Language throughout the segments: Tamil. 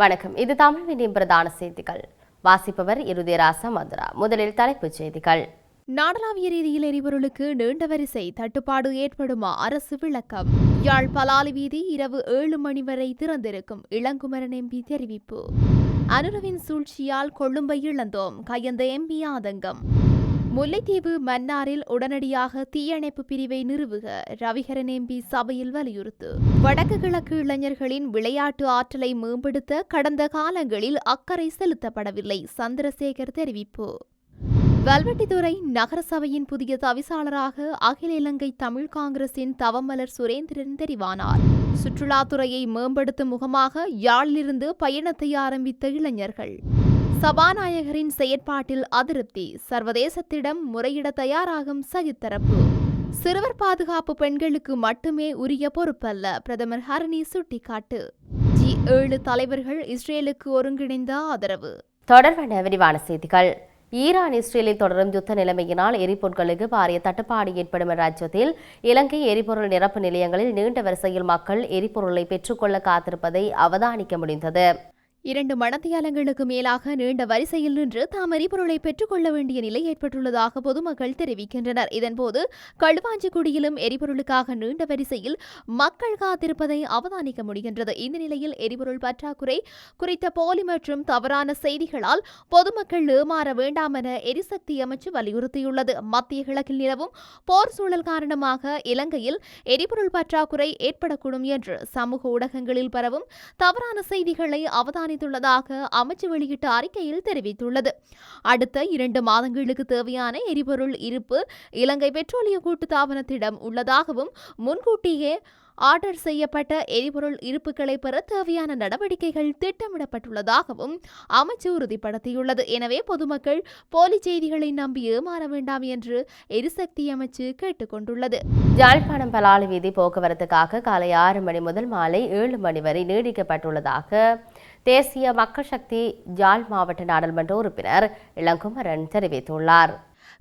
வணக்கம். இது தமிழ் வினியின் பிரதான செய்திகள். வாசிப்பவர் இருதயராசா மதுரா. முதலில் தலைப்புச் செய்திகள். நாடளாவிய ரீதியில் எரிபொருளுக்கு நீண்ட வரிசை தட்டுப்பாடு ஏற்படுமா அரசு விளக்கம். யாழ் பலாலி வீதி இரவு ஏழு மணி வரை திறந்திருக்கும். இளங்குமரன் எம்பி தெரிவிப்பு. அனுரவின் சூழ்ச்சியால் கொழும்பை இழந்தோம். கையந்த எம்பி ஆதங்கம். முல்லைத்தீவு மன்னாரில் உடனடியாக தீயணைப்பு பிரிவை நிறுவுக ரவிகரன் எம்பி சபையில் வலியுறுத்து. வடக்கு கிழக்கு இளைஞர்களின் விளையாட்டு ஆற்றலை மேம்படுத்த கடந்த காலங்களில் அக்கறை செலுத்தப்படவில்லை சந்திரசேகர் தெரிவிப்பு. வல்வெட்டித்துறை நகரசபையின் புதிய தவிசாளராக அகில இலங்கை தமிழ் காங்கிரசின் தவமலர் சுரேந்திரன் தெரிவானார். சுற்றுலாத்துறையை மேம்படுத்தும் முகமாக யாழிலிருந்து பயணத்தை ஆரம்பித்த இளைஞர்கள். சபாநாயகரின் செயற்பாட்டில் அதிருப்தி. சர்வதேசத்திடம் முறையிட தயாராகும் சகித்தரப்பு. சிறுவர் பாதுகாப்பு பெண்களுக்கு மட்டுமே உரிய பொறுப்பல்ல பிரதமர் ஹரணி சுட்டிக்காட்டு. ஜி ஏழு தலைவர்கள் இஸ்ரேலுக்கு ஒருங்கிணைந்த ஆதரவு. தொடர்பான விரிவான செய்திகள். ஈரான் இஸ்ரேலில் தொடரும் யுத்த நிலைமையினால் எரிபொருட்களுக்கு பாரிய தட்டுப்பாடு ஏற்படும் என்ற அச்சத்தில் இலங்கை எரிபொருள் நிரப்பு நிலையங்களில் நீண்ட வரிசையில் மக்கள் எரிபொருளை பெற்றுக்கொள்ள காத்திருப்பதை அவதானிக்க முடிந்தது. இரண்டு மணத்தியாலங்களுக்கு மேலாக நீண்ட வரிசையில் நின்று தாம் எரிபொருளை பெற்றுக்கொள்ள வேண்டிய நிலை ஏற்பட்டுள்ளதாக பொதுமக்கள் தெரிவிக்கின்றனர். இதன்போது களுவாஞ்சிக்குடியிலும் எரிபொருளுக்காக நீண்ட வரிசையில் மக்கள் காத்திருப்பதை அவதானிக்க முடிகின்றது. இந்த நிலையில் எரிபொருள் பற்றாக்குறை குறித்த போலி மற்றும் தவறான செய்திகளால் பொதுமக்கள் ஏமாற வேண்டாம் என எரிசக்தி அமைச்சு வலியுறுத்தியுள்ளது. மத்திய கிழக்கில் நிலவும் போர் சூழல் காரணமாக இலங்கையில் எரிபொருள் பற்றாக்குறை ஏற்படக்கூடும் என்று சமூக ஊடகங்களில் பரவும் தவறான செய்திகளை அவதானி தீர்மானித்துள்ளதாக அமைச்சு வெளியிட்ட அறிக்கையில் தெரிவித்துள்ளது. அடுத்த இரண்டு மாதங்களுக்கு தேவையான எரிபொருள் இருப்பு இலங்கை பெட்ரோலிய கூட்டுத்தாபனத்திடம் உள்ளதாகவும் முன்கூட்டியே ஆர்டர் செய்யப்பட்ட எரிபொருள் இருப்புகளை பெற தேவையான நடவடிக்கைகள் திட்டமிடப்பட்டுள்ளதாகவும் அமைச்சு உறுதிப்படுத்தியுள்ளது. எனவே பொதுமக்கள் போலி செய்திகளை நம்பி ஏமாற வேண்டாம் என்று எரிசக்தி அமைச்சு கேட்டுக்கொண்டுள்ளது யாழ்ப்பாணம் பலாலி வீதி போக்குவரத்துக்காக காலை ஆறு மணி முதல் மாலை ஏழு மணி வரை நீடிக்கப்பட்டுள்ளதாக தேசிய மக்கள் சக்தி ஜால் மாவட்ட நாடாளுமன்ற உறுப்பினர் இளங்குமரன் தெரிவித்துள்ளார்.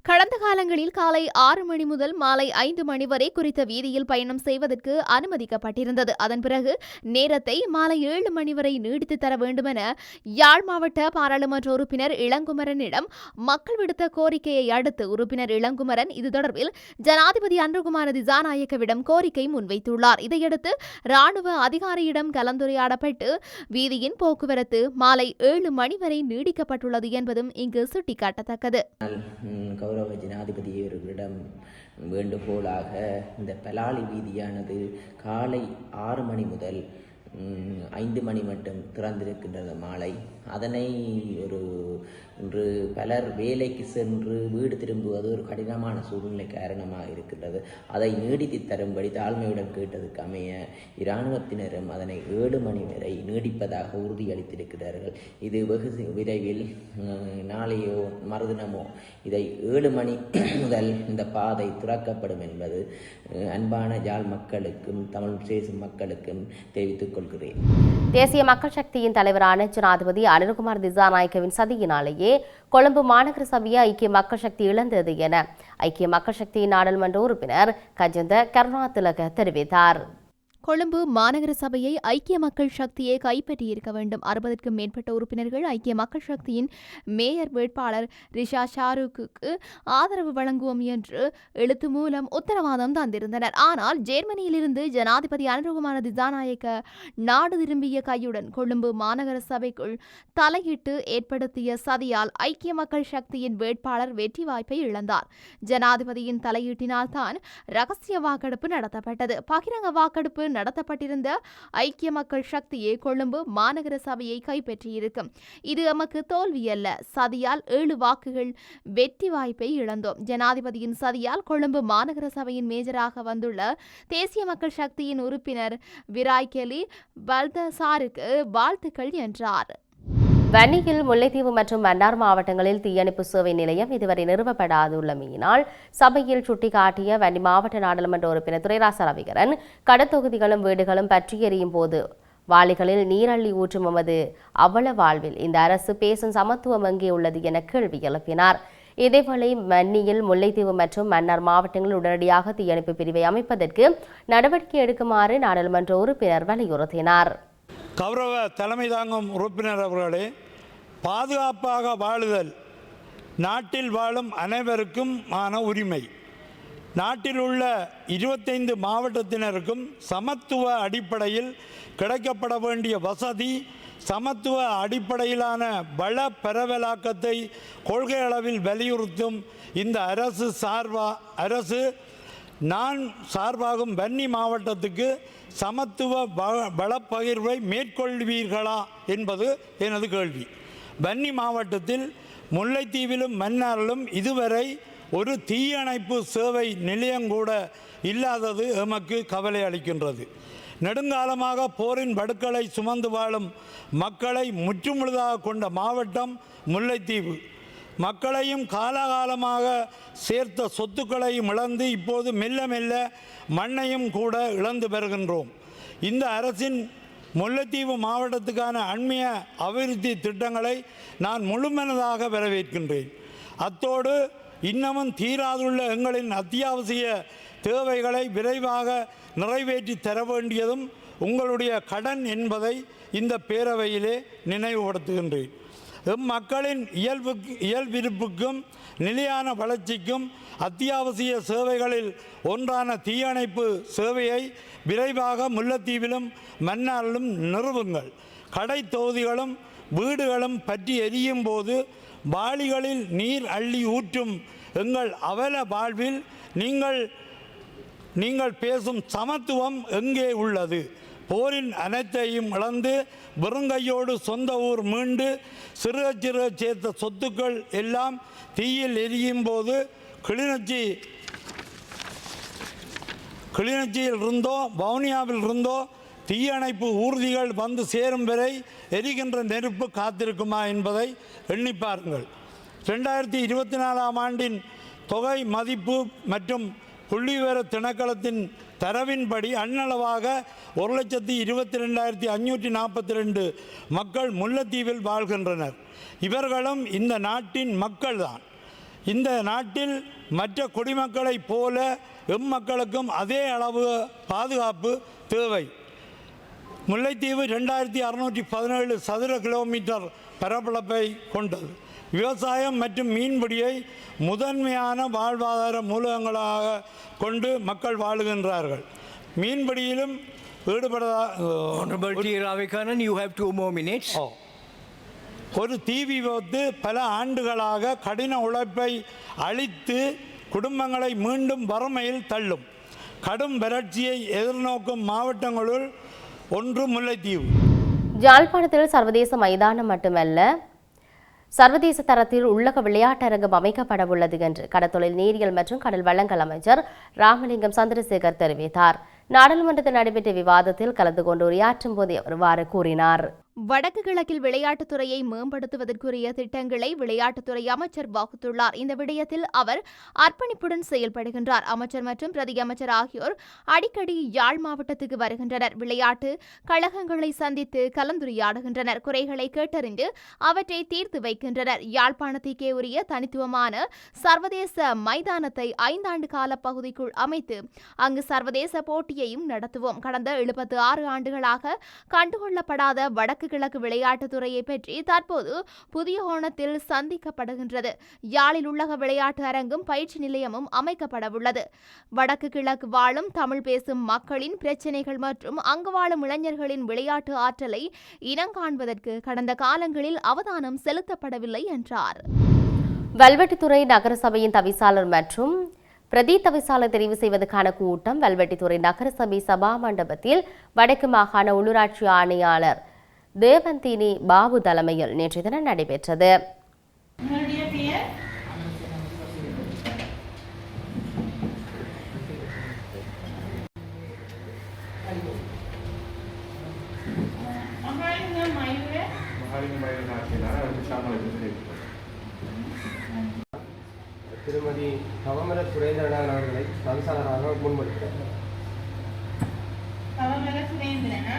கடந்த காலங்களில் காலை ஆறு மணி முதல் மாலை ஐந்து மணி வரை குறித்த வீதியில் பயணம் செய்வதற்கு அனுமதிக்கப்பட்டிருந்தது. அதன் பிறகு நேரத்தை மாலை ஏழு மணி வரை நீடித்து தர வேண்டுமென யாழ் மாவட்ட பாராளுமன்ற உறுப்பினர் இளங்குமரனிடம் மக்கள் விடுத்த கோரிக்கையை அடுத்து உறுப்பினர் இளங்குமரன் இது தொடர்பில் ஜனாதிபதி அன்றுகுமார திசாநாயக்கவிடம் கோரிக்கை முன்வைத்துள்ளார். இதையடுத்து ராணுவ அதிகாரியிடம் கலந்துரையாடப்பட்டு வீதியின் போக்குவரத்து மாலை ஏழு மணி வரை நீடிக்கப்பட்டுள்ளது என்பதும் இங்கு சுட்டிக்காட்டத்தக்கது. கௌரவ ஜனாதிபதி அவர்களிடம் வேண்டுகோளாக இந்த பலாலி வீதியானது காலை ஆறு மணி முதல் ஐந்து மணி மட்டும் திறந்திருக்கின்றது. மாலை அதனை ஒரு இன்று பலர் வேலைக்கு சென்று வீடு திரும்புவது ஒரு கடினமான சூழ்நிலை காரணமாக இருக்கின்றது. அதை நீடித்து தரும்படி தாழ்மையுடன் கேட்டதுக்கு அமைய இராணுவத்தினரும் அதனை ஏழு மணி வரை நீடிப்பதாக உறுதியளித்திருக்கிறார்கள். இது வெகு விரைவில் நாளையோ மறுதினமோ இதை ஏழு மணி முதல் இந்த பாதை துறக்கப்படும் என்பது அன்பான ஜாழ் மக்களுக்கும் தமிழ் பேசும் மக்களுக்கும் தெரிவித்துக் கொள்கிறேன். தேசிய மக்கள் சக்தியின் தலைவரான ஜனாதிபதி அனில்குமார் திசாநாயக்கவின் சதியினாலேயே கொழும்பு மாநகர சபையை ஐக்கிய மக்கள் சக்தி இழந்தது என ஐக்கிய மக்கள் சக்தியின் நாடாளுமன்ற உறுப்பினர் கஜந்த கருணாதிலக தெரிவித்தார். கொழும்பு மாநகர சபையை ஐக்கிய மக்கள் சக்தியை கைப்பற்றியிருக்க வேண்டும். அறுபதுக்கும் மேற்பட்ட உறுப்பினர்கள் ஐக்கிய மக்கள் சக்தியின் மேயர் வேட்பாளர் ரிஷா ஷாருக்கு ஆதரவு வழங்குவோம் என்று எழுத்து மூலம் உத்தரவாதம் தந்திருந்தனர். ஆனால் ஜெர்மனியிலிருந்து ஜனாதிபதி அனுரகுமார திசாநாயக்க நாடு திரும்பிய கையுடன் கொழும்பு மாநகர சபைக்குள் தலையிட்டு ஏற்படுத்திய சதியால் ஐக்கிய மக்கள் சக்தியின் வேட்பாளர் வெற்றி வாய்ப்பை இழந்தார். ஜனாதிபதியின் தலையீட்டினால்தான் ரகசிய வாக்கெடுப்பு நடத்தப்பட்டது. பகிரங்க வாக்கெடுப்பு நடத்தப்பட்டிருந்த ஐக்கிய மக்கள் சக்தியே கொழும்பு மாநகர சபையை கைப்பற்றியிருக்கும் இது எமக்கு தோல்வியல்ல சதியால் ஏழு வாக்குகள் வெற்றி வாய்ப்பை இழந்தோம். ஜனாதிபதியின் சதியால் கொழும்பு மாநகர சபையின் மேஜராக வந்துள்ள தேசிய மக்கள் சக்தியின் உறுப்பினர் விராய் கெலி பல்தசாருக்கு வாழ்த்துக்கள் என்றார். வன்னியில் முல்லைத்தீவு மற்றும் மன்னார் மாவட்டங்களில் தீயணைப்பு சேவை நிலையம் இதுவரை நிறுவப்படாதுள்ளமையினால் சபையில் சுட்டிக்காட்டிய வன்னி மாவட்ட நாடாளுமன்ற உறுப்பினர் துரைராச ரவிகரன் கடத்தொகுதிகளும் வீடுகளும் பற்றி எறியும் போது வாளிகளில் நீரள்ளி ஊற்றும் எமது அவல வாழ்வில் இந்த அரசு பேசும் சமத்துவம் எங்கே உள்ளது என கேள்வி எழுப்பினார். இதேவேளை மன்னியில் முல்லைத்தீவு மற்றும் மன்னார் மாவட்டங்களில் உடனடியாக தீயணைப்பு பிரிவை அமைப்பதற்கு நடவடிக்கை எடுக்குமாறு நாடாளுமன்ற உறுப்பினர் வலியுறுத்தினார். கௌரவ தலைமை தாங்கும் உறுப்பினர் அவர்களே பாதுகாப்பாக வாழுதல் நாட்டில் வாழும் அனைவருக்கும் ஆன உரிமை. நாட்டில் உள்ள இருபத்தைந்து மாவட்டத்தினருக்கும் சமத்துவ அடிப்படையில் கிடைக்கப்பட வேண்டிய வசதி சமத்துவ அடிப்படையிலான வள பரவலாக்கத்தை கொள்கை அளவில் வலியுறுத்தும் இந்த அரசு சார்பா அரசு நான் சார்பாகும் வன்னி மாவட்டத்துக்கு சமத்துவ வ- வளப்பகிர்வை மேற்கொள்வீர்களா என்பது எனது கேள்வி. வன்னி மாவட்டத்தில் முல்லைத்தீவிலும் மன்னாரிலும் இதுவரை ஒரு தீயணைப்பு சேவை நிலையங்கூட இல்லாதது எமக்கு கவலை அளிக்கின்றது. நெடுங்காலமாக போரின் படுக்களை சுமந்து வாழும் மக்களை முற்றுமுழுதாக கொண்ட மாவட்டம் முல்லைத்தீவு. மக்களையும் காலகாலமாக சேர்த்த சொத்துக்களையும் இழந்து இப்போது மெல்ல மெல்ல மண்ணையும் கூட இழந்து பெறுகின்றோம். இந்த அரசின் முல்லைத்தீவு மாவட்டத்துக்கான அண்மைய அபிவிருத்தி திட்டங்களை நான் முழுமனதாக வரவேற்கின்றேன். அத்தோடு இன்னமும் தீராதுள்ள எங்களின் அத்தியாவசிய தேவைகளை விரைவாக நிறைவேற்றி தர வேண்டியதும் உங்களுடைய கடன் என்பதை இந்த பேரவையிலே நினைவுபடுத்துகின்றேன். எம்மக்களின் இயல்புக்கு இயல்பிருப்புக்கும் நிலையான வளர்ச்சிக்கும் அத்தியாவசிய சேவைகளில் ஒன்றான தீயணைப்பு சேவையை விரைவாக முல்லைத்தீவிலும் மன்னாரிலும் நிறுவுங்கள். கடை தொகுதிகளும் வீடுகளும் பற்றி எரியும் போது வாளிகளில் நீர் அள்ளி ஊற்றும் எங்கள் அவல வாழ்வில் நீங்கள் நீங்கள் பேசும் சமத்துவம் எங்கே உள்ளது? போரின் அனைத்தையும் இழந்து வெறுங்கையோடு சொந்த ஊர் மீண்டு சிறு சிறு சேர்த்த சொத்துக்கள் எல்லாம் தீயில் எரியும் போது கிளிநொச்சி கிளிநொச்சியில் இருந்தோ வவுனியாவில் இருந்தோ தீயணைப்பு ஊர்திகள் வந்து சேரும் வரை எரிகின்ற நெருப்பு காத்திருக்குமா என்பதை எண்ணி பாருங்கள். ரெண்டாயிரத்தி இருபத்தி நாலாம் ஆண்டின் தொகை மதிப்பு மற்றும் புள்ளிவிவர திணைக்களத்தின் தரவின்படி அண்ணளவாக ஒரு லட்சத்தி இருபத்தி ரெண்டாயிரத்தி அஞ்சூற்றி நாற்பத்தி ரெண்டு மக்கள் முல்லைத்தீவில் வாழ்கின்றனர். இவர்களும் இந்த நாட்டின் மக்கள்தான். இந்த நாட்டில் மற்ற குடிமக்களைப் போல எம்மக்களுக்கும் அதே அளவு பாதுகாப்பு தேவை. முல்லைத்தீவு ரெண்டாயிரத்தி அறுநூற்றி பதினேழு சதுர கிலோமீட்டர் பரப்பளப்பை கொண்டது. விவசாயம் மற்றும் மீன்பிடியை முதன்மையான வாழ்வாதார மூலகங்களாக கொண்டு மக்கள் வாழுகின்றார்கள் மீன்பிடியிலும் ஈடுபடதா Honorable T. Ravikanan, you have two more minutes. ஓ. ஒரு தீ விபத்து பல ஆண்டுகளாக கடின உழைப்பை அழித்து குடும்பங்களை மீண்டும் வறுமையில் தள்ளும் கடும் வறட்சியை எதிர்நோக்கும் மாவட்டங்களுள் ஒன்று முல்லைத்தீவு யாழ்ப்பாணத்தில் சர்வதேச மைதானம் மட்டுமல்ல சர்வதேச தரத்தில் உள்ளக விளையாட்டரங்கம் அமைக்கப்படவுள்ளது என்று கடத்தொழில் நீரியல் மற்றும் கடல் வளங்கள் அமைச்சர் ராமலிங்கம் சந்திரசேகர் தெரிவித்தார். நாடாளுமன்றத்தில் நடைபெற்ற விவாதத்தில் கலந்து கொண்டு உரையாற்றும் போதே அவர் கூறினார். வடக்கு கிழக்கில் விளையாட்டுத்துறையை மேம்படுத்துவதற்குரிய திட்டங்களை விளையாட்டுத்துறை அமைச்சர் வகுத்துள்ளார். இந்த விடயத்தில் அவர் அர்ப்பணிப்புடன் செயல்படுகின்றார். அமைச்சர் மற்றும் பிரதி அமைச்சர் ஆகியோர் அடிக்கடி யாழ் மாவட்டத்துக்கு வருகின்றனர். விளையாட்டு கழகங்களை சந்தித்து கலந்துரையாடுகின்றனர். குறைகளை கேட்டறிந்து அவற்றை தீர்த்து வைக்கின்றனர். யாழ்ப்பாணத்திற்கே உரிய தனித்துவமான சர்வதேச மைதானத்தை ஐந்தாண்டு கால பகுதிக்குள் அமைத்து அங்கு சர்வதேச போட்டியையும் நடத்துவோம். கடந்த எழுபத்து ஆறு ஆண்டுகளாக கண்டுகொள்ளப்படாத வடக்கு கிழக்கு விளையாட்டுத்துறையை பற்றி தற்போது புதிய கோணத்தில் சந்திக்கப்படுகின்றது. யாழில் உள்ளக விளையாட்டு அரங்கும் பயிற்சி நிலையமும் அமைக்கப்படவுள்ளது. வடக்கு கிழக்கு வாழும் தமிழ் பேசும் மக்களின் பிரச்சினைகள் மற்றும் அங்கு வாழும் இளைஞர்களின் விளையாட்டு ஆற்றலை இனங்காண்பதற்கு கடந்த காலங்களில் அவதானம் செலுத்தப்படவில்லை என்றார். வல்வெட்டித்துறை நகரசபையின் தவிசாளர் மற்றும் பிரதி தவிசாளர் தெரிவு செய்வதற்கான கூட்டம் வல்வெட்டித்துறை நகரசபை சபா மண்டபத்தில் வடக்கு மாகாண உள்ளூராட்சி ஆணையாளர் தேவந்தினி பாபு தலைமையில் நேற்று தினம் நடைபெற்றது. திருமதி கவமர சுரேந்திரநாதன் அவர்களை தவிசாளராக முன்மொழிக்கிறார் கவமல சுரேந்திரனா?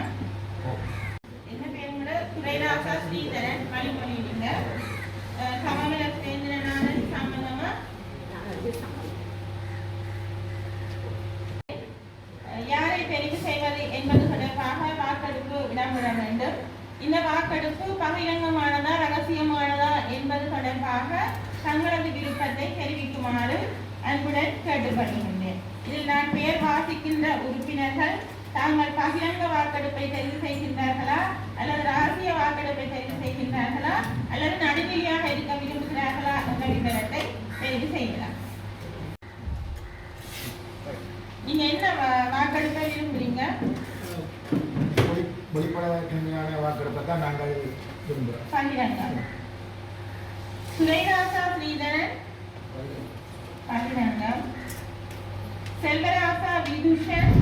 பேர் ஸ்ரீதரன் வழிமொழிங்க கவமல சம்பந்தமா யாரை தெரிவு செய்வது என்பது தொடர்பாக வாக்கெடுப்பு இடம்பெற வேண்டும். இந்த வாக்கெடுப்பு பகிரங்கமானதா ரகசியமானதா என்பது தொடர்பாக தங்களது விருப்பத்தை தெரிவிக்குமாறு அன்புடன் கேட்டுக்கொள்கின்றேன். இதில் நான் பெயர் வாசிக்கின்ற உறுப்பினர்கள் தாங்கள் பகிரங்க வாக்கெடுப்பை தெரிவு செய்கின்றார்களா? அல்லது ரகசிய வாக்கெடுப்பை தெரிவு செய்கின்றார்களா? அல்லது நடுநிலையாக இருக்க விரும்புகிறார்களா? என்ற விவரத்தை தெரிவு செய்யலாம். நீங்க என்ன வாக்கெடுப்பை விரும்புறீங்க? வெளி வெளிப்படையான வாக்கெடுப்பை தான் நாங்கள் விரும்புகிறோம் பகிரங்கம் சுரேராசா ஸ்ரீதரன். பகிரங்கம் செல்வராசா விதுஷன்.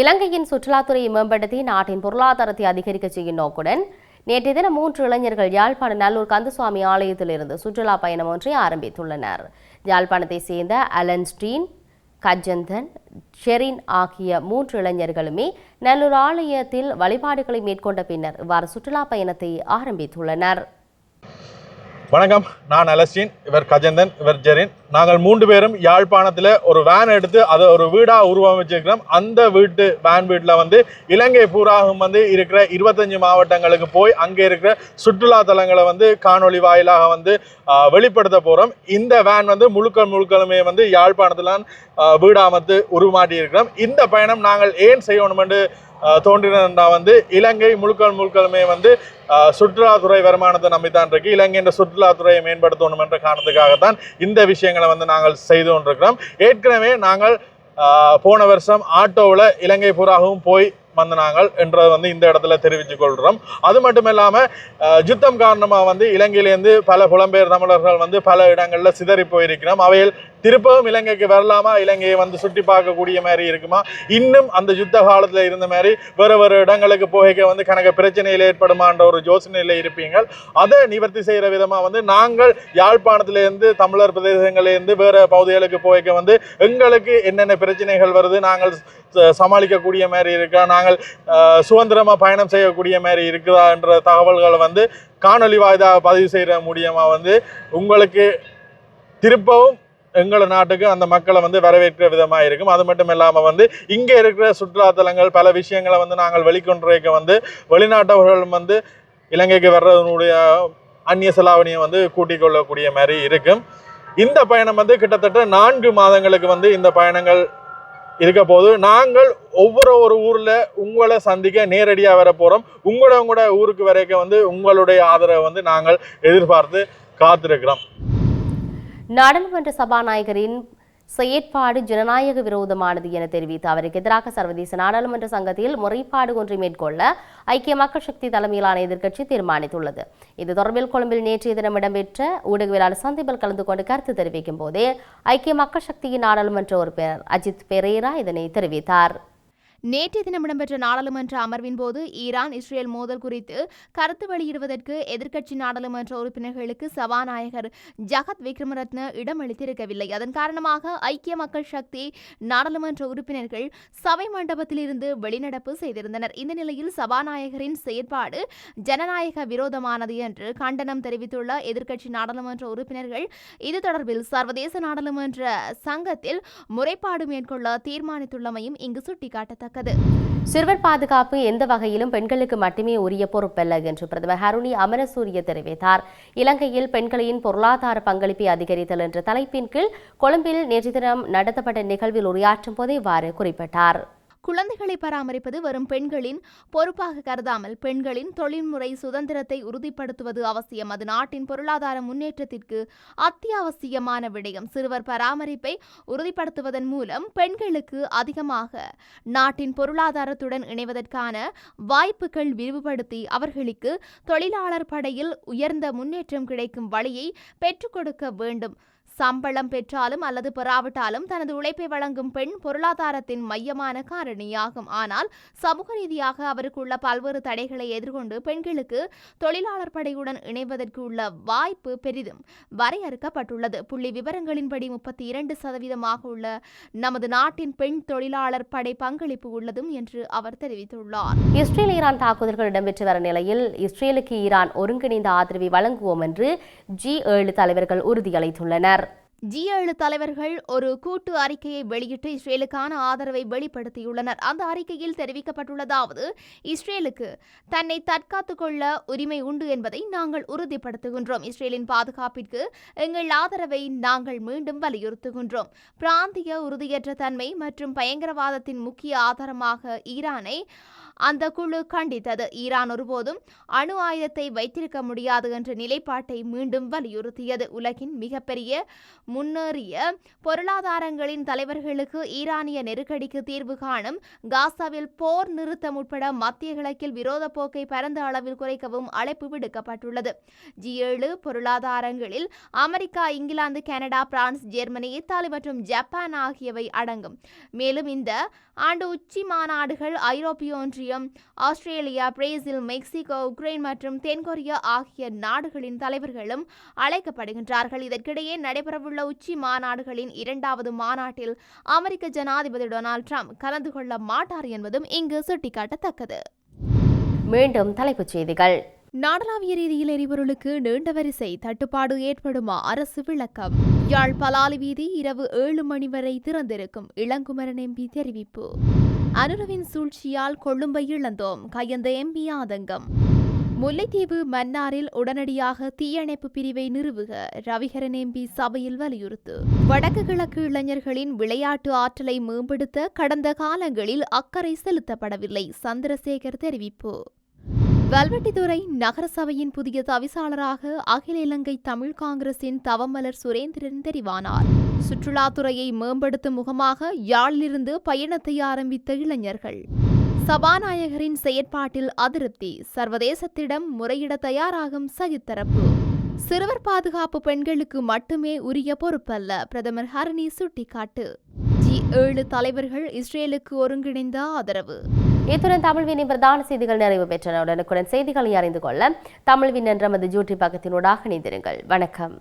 இலங்கையின் சுற்றுலாத்துறையை மேம்படுத்தி நாட்டின் பொருளாதாரத்தை அதிகரிக்க செய்யும் நோக்குடன் நேற்றைய தினம் மூன்று இளைஞர்கள் யாழ்ப்பாண நல்லூர் கந்தசுவாமி ஆலயத்திலிருந்து சுற்றுலா பயணம் ஒன்றை ஆரம்பித்துள்ளனர். யாழ்ப்பாணத்தை சேர்ந்த அலன் ஸ்டீன் கஜந்தன் ஷெரின் ஆகிய மூன்று இளைஞர்களுமே நல்லூர் ஆலயத்தில் வழிபாடுகளை மேற்கொண்ட பின்னர் இவ்வாறு சுற்றுலா பயணத்தை ஆரம்பித்துள்ளனர். வணக்கம். நான் அலஸ்டின் இவர் கஜந்தன் இவர் ஜெரின். நாங்கள் மூன்று பேரும் யாழ்ப்பாணத்தில் ஒரு வேன் எடுத்து அதை ஒரு வீடாக உருவமைச்சிருக்கிறோம். அந்த வீட்டு வேன் வீட்டில் வந்து இலங்கை பூராகும் வந்து இருக்கிற இருபத்தஞ்சு மாவட்டங்களுக்கு போய் அங்கே இருக்கிற சுற்றுலா தலங்களை வந்து காணொளி வாயிலாக வந்து வெளிப்படுத்த போகிறோம் இந்த வேன் வந்து முழுக்க முழுக்கலுமே வந்து யாழ்ப்பாணத்தில் வீடாமத்து உருமாட்டி இருக்கிறோம் இந்த பயணம் நாங்கள் ஏன் செய்யணுமென்று தோன்றினா வந்து இலங்கை முழுக்கள் முழுக்களுமே வந்து சுற்றுலாத்துறை வருமானத்தை நம்பித்தான் இருக்கு. இலங்கை என்ற சுற்றுலாத்துறையை மேம்படுத்தணும் என்ற காரணத்துக்காகத்தான் இந்த விஷயங்களை வந்து நாங்கள் செய்து கொண்டிருக்கிறோம். ஏற்கனவே நாங்கள் போன வருஷம் ஆட்டோவில் இலங்கை பூராகவும் போய் வந்து நாங்கள் என்றதை வந்து இந்த இடத்துல தெரிவித்துக் கொள்கிறோம். அது மட்டும் இல்லாமல் யுத்தம் காரணமாக வந்து இலங்கையிலேருந்து பல புலம்பெயர் தமிழர்கள் வந்து பல இடங்களில் சிதறி போயிருக்கிறோம். அவையில் திருப்பவும் இலங்கைக்கு வரலாமா? இலங்கையை வந்து சுற்றி பார்க்கக்கூடிய மாதிரி இருக்குமா? இன்னும் அந்த யுத்த காலத்தில் இருந்த மாதிரி வேறு வேறு இடங்களுக்கு போக வந்து கணக்கு பிரச்சனையில் ஏற்படுமான்ற ஒரு யோசனையில் இருப்பீங்கள். அதை நிவர்த்தி செய்கிற விதமாக வந்து நாங்கள் யாழ்ப்பாணத்திலேருந்து தமிழர் பிரதேசங்களிலேருந்து வேறு பகுதிகளுக்கு போய்க்க வந்து எங்களுக்கு என்னென்ன பிரச்சனைகள் வருது நாங்கள் சமாளிக்கக்கூடிய மாதிரி இருக்கா? நாங்கள் சுதந்திரமாக பயணம் செய்யக்கூடிய மாதிரி இருக்குதான்ற தகவல்களை வந்து காணொலி வாய்தாக பதிவு செய்கிற மூலியமாக வந்து உங்களுக்கு திருப்பவும் எங்களை நாட்டுக்கு அந்த மக்களை வந்து வரவேற்கிற விதமாக இருக்கும். அது மட்டும் இல்லாமல் வந்து இங்கே இருக்கிற சுற்றுலாத்தலங்கள் பல விஷயங்களை வந்து நாங்கள் வெளிக்கொண்டுரைக்க வந்து வெளிநாட்டவர்கள் வந்து இலங்கைக்கு வர்றதனுடைய அந்நிய செலாவணியை வந்து கூட்டிக் கொள்ளக்கூடிய மாதிரி இருக்கும். இந்த பயணம் வந்து கிட்டத்தட்ட நான்கு மாதங்களுக்கு வந்து இந்த பயணங்கள் இருக்க போது நாங்கள் ஒவ்வொரு ஒரு ஊரில் உங்களை சந்திக்க நேரடியாக வர போகிறோம் உங்களோட உங்களோட ஊருக்கு வரைக்கும் வந்து உங்களுடைய ஆதரவை வந்து நாங்கள் எதிர்பார்த்து காத்திருக்கிறோம். நாடாளுமன்ற சபாநாயகரின் செயற்பாடு ஜனநாயக விரோதமானது என தெரிவித்து அவருக்கு எதிராக சர்வதேச நாடாளுமன்ற சங்கத்தில் முறைப்பாடு ஒன்றை மேற்கொள்ள ஐக்கிய மக்கள் சக்தி தலைமையிலான எதிர்க்கட்சி தீர்மானித்துள்ளது. இது தொடர்பில் கொழும்பில் நேற்றைய தினம் இடம்பெற்ற ஊடகவியலாளர் சந்திப்பில் கலந்து கொண்டு கருத்து தெரிவிக்கும் போதே ஐக்கிய மக்கள் சக்தியின் நாடாளுமன்ற உறுப்பினர் அஜித் பெரேரா இதனை தெரிவித்தார். நேற்றைய தினம் இடம்பெற்ற நாடாளுமன்ற அமர்வின் போது ஈரான் இஸ்ரேல் மோதல் குறித்து கருத்து வெளியிடுவதற்கு எதிர்க்கட்சி நாடாளுமன்ற உறுப்பினர்களுக்கு சபாநாயகர் ஜகத் விக்ரமரத்ன இடமளித்திருக்கவில்லை அதன் காரணமாக ஐக்கிய மக்கள் சக்தி நாடாளுமன்ற உறுப்பினர்கள் சபை மண்டபத்திலிருந்து வெளிநடப்பு செய்திருந்தனர். இந்த நிலையில் சபாநாயகரின் செயற்பாடு ஜனநாயக விரோதமானது என்று கண்டனம் தெரிவித்துள்ள எதிர்க்கட்சி நாடாளுமன்ற உறுப்பினர்கள் இது தொடர்பில் சர்வதேச நாடாளுமன்ற சங்கத்தில் முறைப்பாடு மேற்கொள்ள தீர்மானித்துள்ளமையும் இங்கு சுட்டிக்காட்டத்தக்கது. சிறுவர் பாதுகாப்பு எந்த வகையிலும் பெண்களுக்கு மட்டுமே உரிய பொறுப்பல்ல என்று பிரதமர் ஹருணி அமரசூரிய தெரிவித்தார். இலங்கையில் பெண்களின் பொருளாதார பங்களிப்பை அதிகரித்தல் என்ற தலைப்பின் கீழ் கொழும்பில் நேற்று தினம் நடத்தப்பட்ட நிகழ்வில் உரையாற்றும் போது இவ்வாறு குறிப்பிட்டார். குழந்தைகளை பராமரிப்பது வரும் பெண்களின் பொறுப்பாக கருதாமல் பெண்களின் தொழில்முறை சுதந்திரத்தை உறுதிப்படுத்துவது அவசியம். அது நாட்டின் பொருளாதார முன்னேற்றத்திற்கு அத்தியாவசியமான விடயம். சிறுவர் பராமரிப்பை உறுதிப்படுத்துவதன் மூலம் பெண்களுக்கு அதிகமாக நாட்டின் பொருளாதாரத்துடன் இணைவதற்கான வாய்ப்புகள் விரிவுபடுத்தி அவர்களுக்கு தொழிலாளர் படையில் உயர்ந்த முன்னேற்றம் கிடைக்கும் வழியை பெற்றுக் கொடுக்க வேண்டும். சம்பளம் பெற்றாலும் அல்லது பெறாவிட்டாலும் தனது உழைப்பை வழங்கும் பெண் பொருளாதாரத்தின் மையமான காரணியாகும். ஆனால் சமூக ரீதியாக அவருக்குள்ள பல்வேறு தடைகளை எதிர்கொண்டு பெண்களுக்கு தொழிலாளர் படையுடன் இணைவதற்கு உள்ள வாய்ப்பு பெரிதும் வரையறுக்கப்பட்டுள்ளது. புள்ளி விவரங்களின்படி முப்பத்தி இரண்டு சதவீதமாக உள்ள நமது நாட்டின் பெண் தொழிலாளர் படை பங்களிப்பு உள்ளதும் என்று அவர் தெரிவித்துள்ளார். இஸ்ரேல் ஈரான் தாக்குதல்கள் இடம்பெற்று வரும் நிலையில் இஸ்ரேலுக்கு ஈரான் ஒருங்கிணைந்த ஆதரவை வழங்குவோம் என்று ஜி ஏழு தலைவர்கள் உறுதியளித்துள்ளனர். ஜி ஏழு தலைவர்கள் ஒரு கூட்டு அறிக்கையை வெளியிட்டு இஸ்ரேலுக்கான ஆதரவை வெளிப்படுத்தியுள்ளனர். அந்த அறிக்கையில் தெரிவிக்கப்பட்டுள்ளதாவது இஸ்ரேலுக்கு தன்னை தற்காத்துக் கொள்ள உரிமை உண்டு என்பதை நாங்கள் உறுதிப்படுத்துகின்றோம். இஸ்ரேலின் பாதுகாப்பிற்கு எங்கள் ஆதரவை நாங்கள் மீண்டும் வலியுறுத்துகின்றோம். பிராந்திய உறுதியற்ற தன்மை மற்றும் பயங்கரவாதத்தின் முக்கிய ஆதாரமாக ஈரானை அந்த குழு கண்டித்தது. ஈரான் ஒருபோதும் அணு ஆயுதத்தை வைத்திருக்க முடியாது என்ற நிலைப்பாட்டை மீண்டும் வலியுறுத்தியது. உலகின் மிகப்பெரிய முன்னேறிய பொருளாதாரங்களின் தலைவர்களுக்கு ஈரானிய நெருக்கடிக்கு தீர்வு காணும் காசாவில் போர் நிறுத்தம் உட்பட மத்திய கிழக்கில் விரோத போக்கை பரந்த அளவில் குறைக்கவும் அழைப்பு விடுக்கப்பட்டுள்ளது. ஜி ஏழு பொருளாதாரங்களில் America England Canada France Germany Italy மற்றும் ஜப்பான் ஆகியவை அடங்கும். மேலும் இந்த ஆண்டு உச்சி மாநாடுகள் ஐரோப்பிய ஒன்றிய ஒன்றியம் ஆஸ்திரேலியா பிரேசில் மெக்சிகோ உக்ரைன் மற்றும் தென்கொரியா ஆகிய நாடுகளின் தலைவர்களும் அழைக்கப்படுகின்றார்கள். இதற்கிடையே நடைபெறவுள்ள உச்சி மாநாடுகளின் இரண்டாவது மாநாட்டில் அமெரிக்க ஜனாதிபதி டொனால்ட் ட்ரம்ப் கலந்து கொள்ள மாட்டார் என்பதும் இங்கு சுட்டிக்காட்டத்தக்கது. மீண்டும் தலைப்புச் செய்திகள். நாடளாவிய ரீதியில் எரிபொருளுக்கு நீண்ட வரிசை தட்டுப்பாடு ஏற்படுமா அரசு விளக்கம். யாழ் பலாலி வீதி இரவு ஏழு மணி வரை திறந்திருக்கும். இளங்குமரன் எம்பி தெரிவிப்பு. அனுரவின் சூழ்ச்சியால் கொழும்பை இழந்தோம். கயந்த எம்பி ஆதங்கம். முல்லைத்தீவு மன்னாரில் உடனடியாக தீயணைப்பு பிரிவை நிறுவுக ரவிகரன் எம்பி சபையில் வலியுறுத்து. வடக்கு கிழக்கு இளைஞர்களின் விளையாட்டு ஆற்றலை மேம்படுத்த கடந்த காலங்களில் அக்கறை செலுத்தப்படவில்லை சந்திரசேகர் தெரிவிப்பு. வல்வெட்டித்துறை நகரசபையின் புதிய தவிசாளராக அகில இலங்கை தமிழ் காங்கிரசின் தவமலர் சுரேந்திரன் தெரிவானார். சுற்றுலாத்துறையை மேம்படுத்தும் முகமாக யாழிலிருந்து பயணத்தை ஆரம்பித்த இளைஞர்கள். சபாநாயகரின் செயற்பாட்டில் அதிருப்தி. சர்வதேசத்திடம் முறையிட தயாராகும் சகித்தரப்பு சிறுவர் பாதுகாப்பு பெண்களுக்கு மட்டுமே உரிய பொறுப்பல்ல பிரதமர் ஹரணி சுட்டிக்காட்டு. ஜி ஏழு தலைவர்கள் இஸ்ரேலுக்கு ஒருங்கிணைந்த ஆதரவு. இத்துடன் தமிழ்வினின் பிரதான செய்திகள் நிறைவு பெற்றன உடனுக்குடன் செய்திகளை அறிந்து கொள்ள தமிழ்வின் என்ற மது ஜூட்டி பக்கத்தினூடாக இணைந்திருங்கள். வணக்கம்.